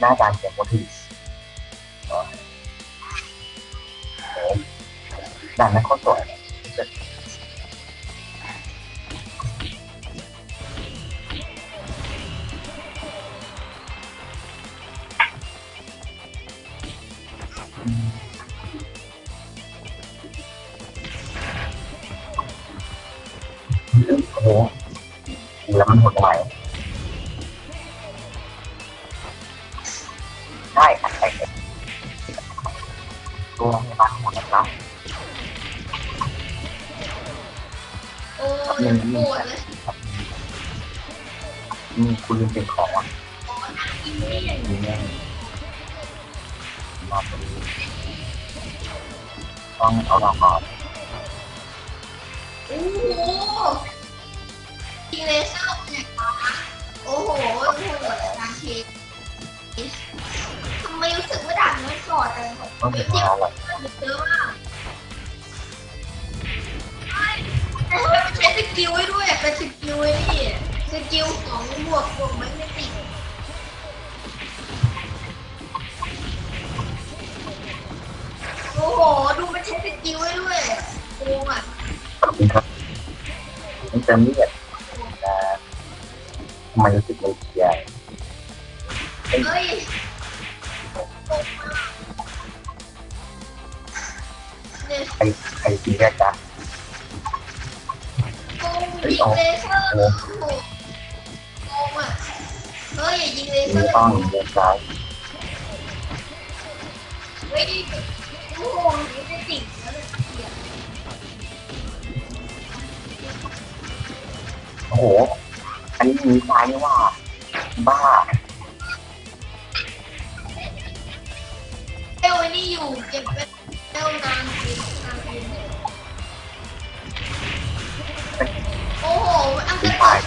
หน้าจานเขียนโมทีฟด่านนั้นโคตรสวยโอ้โหแล้วมันหดไหว ตัวพยาบาลหมดนะครับโอ้ยปวดเลยอืมคุณลืมเป็นของอะกินนี่อย่างนี่แน่มาตรงนี้ต้องเอาเราก่อนโอ้โหยิงเลเซอร์เนี่ยโอ้โหโอ้โหทางเคทำไมรู้สึกว่าด่านนี้สอดจังต้องเยเป็นอะมาอะไร เยอะมากแต่ทำไมมันใช้สกิลไว้ด้วยอะเป็นสกิลไว้นี่สกิลของบวกบวกแมกเนติกโอ้โห ดูมันใช้สกิลไว้ด้วยโกงอะขอบคุณครับต้องเติมเลือดนะทำไมรู้สึกไม่เคลียร์เฮ้ยเนี่ยใค รใครตีแรกจ้ะโกงยิงเลเซอร์โอ้โหโกงอะเฮ้ยอย่ายิงเลเซอไม่ร์ต้องเลือดซ้ายเฮ้ยโอ้โหนี่จะติดแล้วเนี่ยโอ้โห อันนี้มีซ้ายนี่ว่า บ้า เอลไอ้นี่อยู่เก็บเป็นเอลนานกินน หอังกฤษต่อย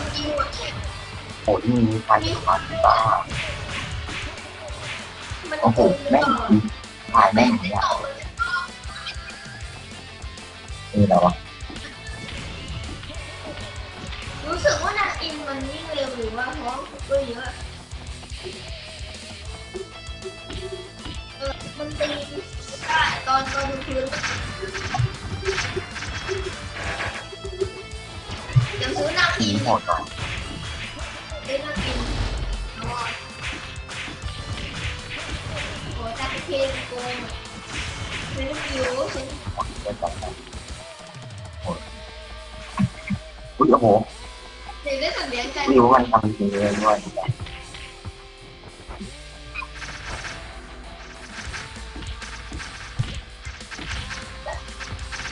โอ้ยมีซ้ายนี่บ้าโอ้โหแม่งล่ายแม่งไม่เนี่ยตอบเลยนี่แหละวะรู้สึกว่านางอินมันวิ่งเร็วหรือว่าเพราะตัวเยอะมันตีตอนตอนดูพื้น ซื้อนางมีอินโหดก่อนอนางอินเอาอะโอ้แต่เพลงโกงเป็นคิวฉันเลือดซ้ายนะโอ้ยอุ้ยโอ้โหเด็กได้สัตว์เลี้ยงกันไม่รู้ว่ามันทำจริงเลยด้วย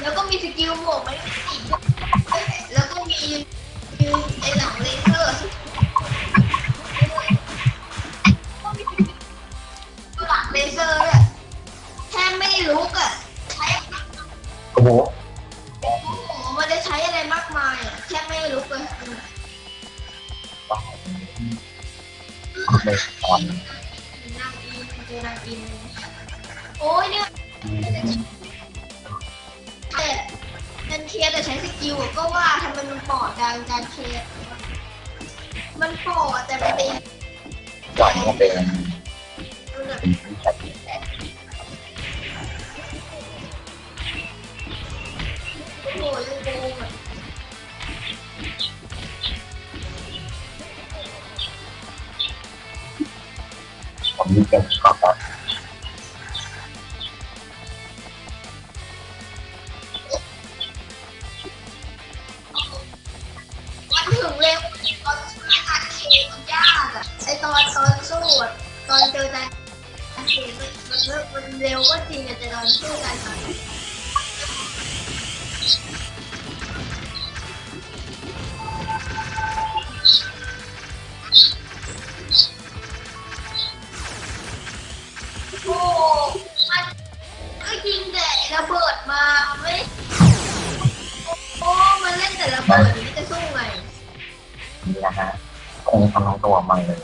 แล้วก็มีสกิลบวกไม่ได้ติดแล้วก็มี ไอหลังเลเซอร์หลังเลเซอร์ด้วยแค่ไม่ลุกอะใช้โอ้โหโอ้โหมันจะใช้อะไรมากมายอะแค่ไม่ลุกเลยบ้าเลยตอนนางอินเจอนางอินโอ้ยเนี่ยแต่มันเคลียร์แต่ใช้สกิลอะก็ว่าทำไมมันปอดดังการเคลียร์มันปอดแต่มันเป็นก่อนก็เป็นมันเป็นผู้ชัดโอ้โหยังโกงอะผมมีเก่งกอบแล้วมั ไอตอนตอนสู้อะตอนเจอกันอัดเคมันมันมันเร็วก็จริงอะแต่ตอนสู้กันอะโอ้มันก็ยิงแต่ระเบิดมาไม่ได้โอ้มันเล่นแต่ระเบิดนี่จะสู้ไง นี่นะฮะคงทำทั้งตัวมันเลย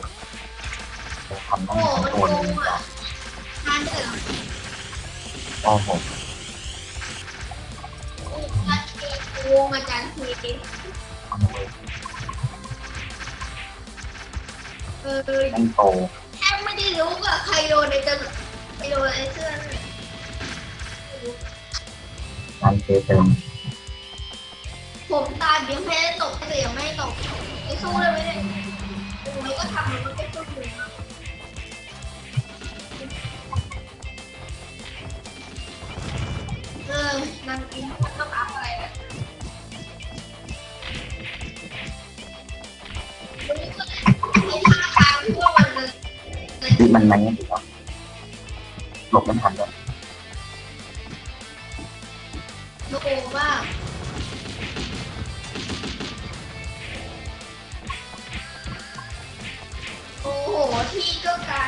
คงทำทั้งโอ้มันตัวโกเลยงอะทานเถอะโอ้โหโอ้การเทโกงอาจารย์เททำเลยเออนั่นโตแค่ไม่ได้รู้ว่าใครโดนในจะไปโดนไอ้เสื้อนั่นไม่รู้การเเติมผมตายเดี๋ยวแพ้ตกแต่ยังไม่ตกไอ้สู้เลยไม่ได้โอ้ยก็ทำมันก็สู้อยู่นะเนั่นกินมันต้องอัพอะไรอะวันไอ้ท่าทางพวกมันที่มันยังติดอะหลบไม่ทันเลยโอ้มากโอ้โห ที่ก็ไกล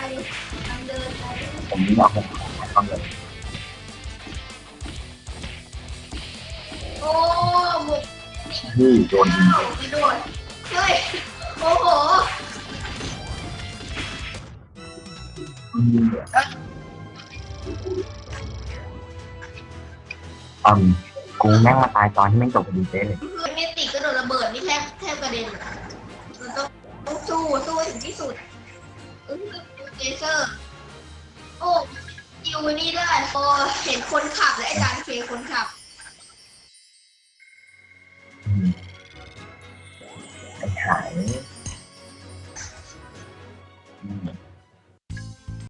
ทางเดินไปผมไม่อยากให้ใครเข้าเลย ที่โดนยิงเข้ากระโดดเฮ้ยโอ้โหยิงเลยอืมกูแม่งมาตายตอนที่แม่งตกพอดีเจ๊เลยเมติกระโดดระเบิดนี่แทบแทบกระเด็นอะมันต้องต้องสู้สู้ให้ถึงที่สุดเออเจเซอร์ โอ้ยิวนี่ได้พอเห็นคนขับและอาจารย์เคคนขับ ไปขาย